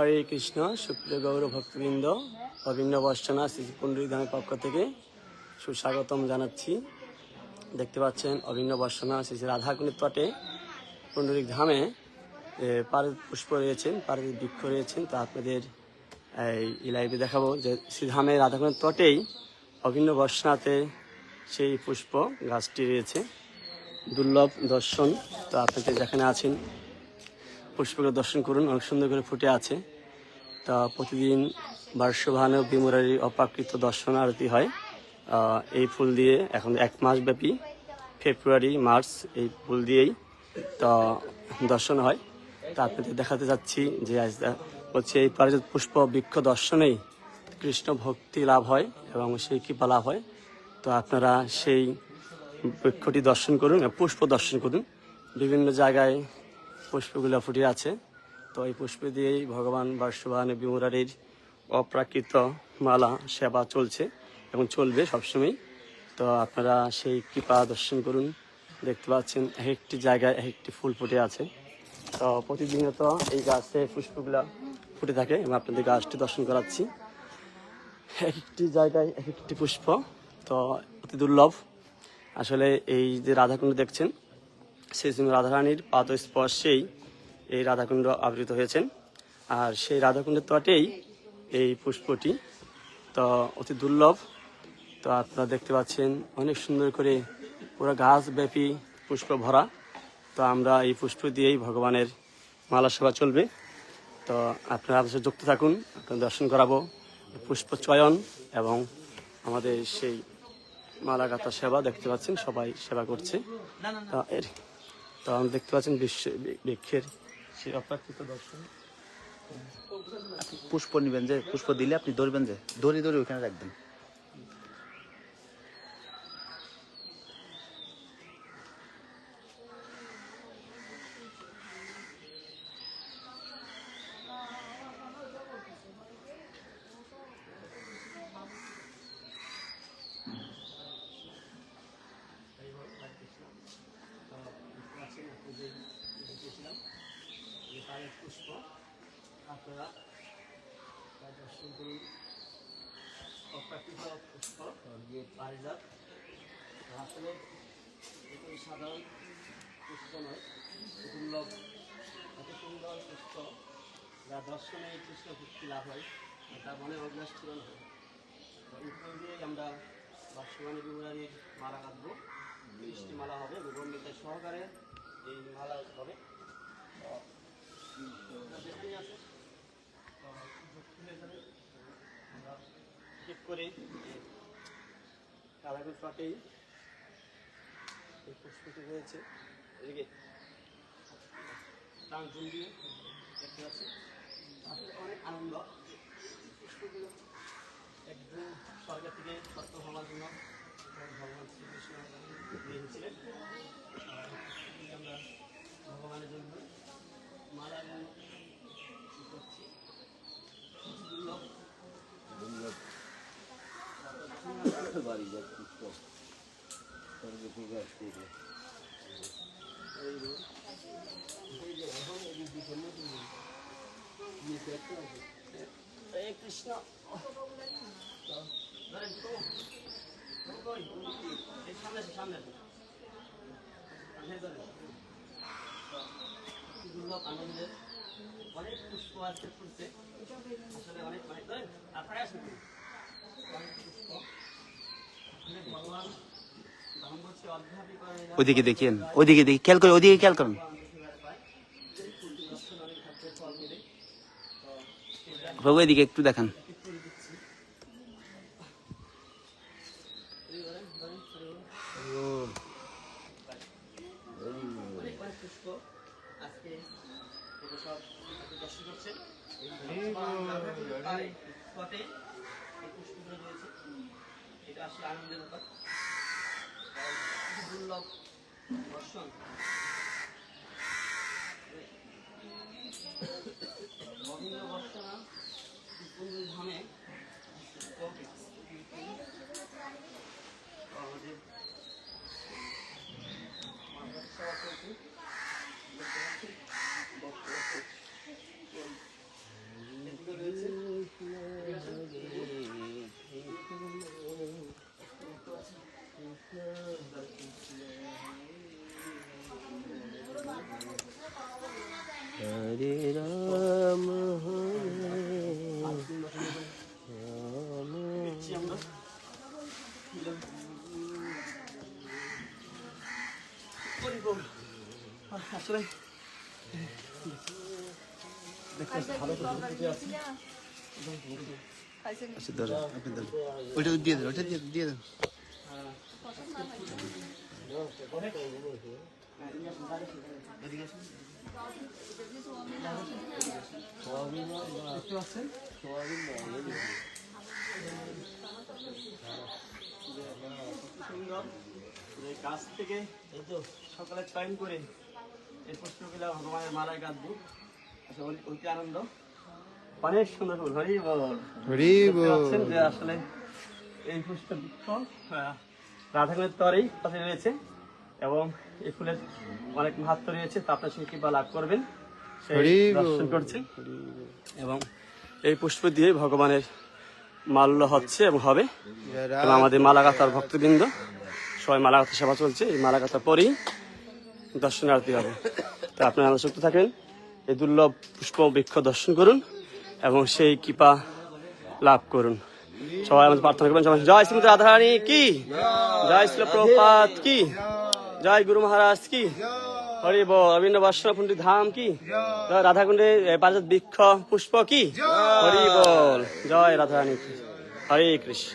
হরে কৃষ্ণ সুপ্রিয় গৌর ভক্তবৃন্দ অভিন্ন বর্ষনা শ্রী পুণ্ডরী ধামের পক্ষ থেকে সুস্বাগতম জানাচ্ছি। দেখতে পাচ্ছেন অভিন্ন বর্ষনা শ্রী রাধাকুণের তটে পুণ্ডরিক ধামে এ, পারিত পুষ্প রয়েছেন পারিত বৃক্ষ রয়েছেন। তা আপনাদের এই লাইভে দেখাবো যে শ্রীধামে রাধাকুণের তটেই অভিন্ন বর্ষনাতে সেই পুষ্প গাছটি রয়েছে। দুর্লভ দর্শন তো আপনাদের যেখানে আছেন পুষ্পগুলো দর্শন করুন, অনেক সুন্দর করে ফুটে আছে। তা প্রতিদিন বার্ষভানু বিমুরারির অপাকৃত দর্শন আরতি হয়। এই ফুল দিয়ে এখন এক মাস ব্যাপী ফেব্রুয়ারি, মার্চ এই ফুল দিয়েই তা দর্শন হয়। তা আপনাদের দেখাতে যাচ্ছি যে আজ বলছি এই পারিজাত পুষ্প বৃক্ষ দর্শনেই কৃষ্ণ ভক্তি লাভ হয় এবং সেই কৃপা লাভ হয়, তো আপনারা সেই বৃক্ষটি দর্শন করুন, পুষ্প দর্শন করুন। বিভিন্ন জায়গায় পুষ্পগুলো ফুটে আছে। তো এই পুষ্প দিয়েই ভগবান বার্ষবান বিমুরারির অপ্রাকৃত মালা, সেবা চলছে এবং চলবে সবসময় তো আপনারা সেই কৃপা দর্শন করুন। দেখতে পাচ্ছেন, এক একটি জায়গায় এক একটি ফুল ফুটে আছে। তো প্রতিদিনত এই গাছে পুষ্পগুলা ফুটে থাকে। এবং আপনাদের গাছটি দর্শন করাচ্ছি। এক একটি জায়গায় এক একটি পুষ্প। তো অতি দুর্লভ। আসলে এই যে রাধাকুণ্ড দেখছেন সেই জন্য রাধারানীর পাদ স্পর্শেই এই রাধাকুণ্ড আবৃত হয়েছেন। আর সেই রাধাকুণ্ডের তটেই এই পুষ্পটি তো অতি দুর্লভ। তো আপনারা দেখতে পাচ্ছেন অনেক সুন্দর করে পুরো গাছ ব্যাপী পুষ্প ভরা। তো আমরা এই পুষ্প দিয়েই ভগবানের মালা সেবা চলবে। তো আপনারা আমাদের যুক্ত থাকুন আপনার দর্শন করাবো পুষ্প চয়ন এবং আমাদের সেই মালা গাঁথা সেবা। দেখতে পাচ্ছেন সবাই সেবা করছে। এর তো আমরা দেখতে পাচ্ছেন বিশ্ব বৃক্ষের সেই অপ্রাকৃত দর্শন। পুষ্প নিবেন যে, পুষ্প দিলে আপনি ধরবেন যে ধরে ধরে ওইখানে রাখবেন। পুষ্প আপনারা তা দর্শন করুন অপ্রাকৃত পুষ্প পারিজাত আসলে এগুলো সাধারণ পুষ্প নয় দুর্লভ এত সুন্দর পুষ্প যা দর্শনে কৃষ্ণ ভক্তি লাভ হয় তার মনে অভ্যাস পূরণ হয়। তো এই দিয়েই আমরা বর্ষমানে বিমুরারির মালা কাটবো। মিষ্টি মালা হবে গর্ণিতা সহকারে এই মালা হবে। ঠিক করে কালাগুল পাটেই এই পুষ্পটি রয়েছে। এদিকে টানচুন দিয়ে দেখতে পাচ্ছি। আসলে অনেক আনন্দ। পুষ্পগুলো একদম স্বর্গ থেকে সত্য হওয়ার জন্য। ভগবান শ্রীকৃষ্ণ দিয়েছিলেন আর এই পুষ্পগুলি আমরা ভগবানের জন্য মালা এবং কি করছি দুর্লভ আছে। কৃষ্ণ তো, কই? এই সামনে সামনে আছে। দুর্লভ আনন্দের অনেক পুষ্প আজকে ফুটছে আসলে অনেক অনেক আপনারা আসুন অনেক পুষ্প অনেক ভগবান তখন বলছি অধ্যাপিক ওইদিকে দেখেন ওইদিকে দেখি খেয়াল করে ওইদিকে খেয়াল করুন বাবু এদিকে একটু দেখান রয়েছে এটা আনন্দের ব্যাপার। দুর্লভ দর্শন। অভিন্ন বর্ষনা ধামে হরে রাম আসলে আচ্ছা ওইটা দিয়ে দেন ওইটা দিয়ে দিয়ে গাছ থেকে এই তো সকালে চয়ন করে এই পুষ্পগুলা ভগবানের মালায় গাঁথবো আচ্ছা ওইটি আনন্দ অনেক সুন্দর হরি বল হরি যে আসলে এই পুষ্প বৃক্ষ আহ, তরেই পাশে রয়েছে এবং এই ফুলের অনেক মাহাত্ম রয়েছে তা আপনার সেই কৃপা লাভ করবেন। সেই দর্শন করছেন এবং এই পুষ্প দিয়ে ভগবানের মাল্য হচ্ছে এবং হবে। এবং আমাদের মালাগাতার ভক্তবৃন্দ সবাই মালাগাতা সেবা চলছে এই মালাগাতা পরেই দর্শনার্থী হবে। তো আপনারা সুস্থ থাকেন এই দুর্লভ পুষ্প বৃক্ষ দর্শন করুন এবং সেই কৃপা লাভ করুন। সবাই আমাদের প্রার্থনা করবেন, সবাই। জয় শ্রীমতী রাধারানী কি? জয় শ্রী প্রপাত কি? জয় গুরু মহারাজ কি? হরি বল অবিন্দ বর্ষণ ধাম কি? জয় রাধাকুণ্ডে পারিজাত বৃক্ষ পুষ্প কি? হরি বল, জয় রাধারানী হরে কৃষ্ণ।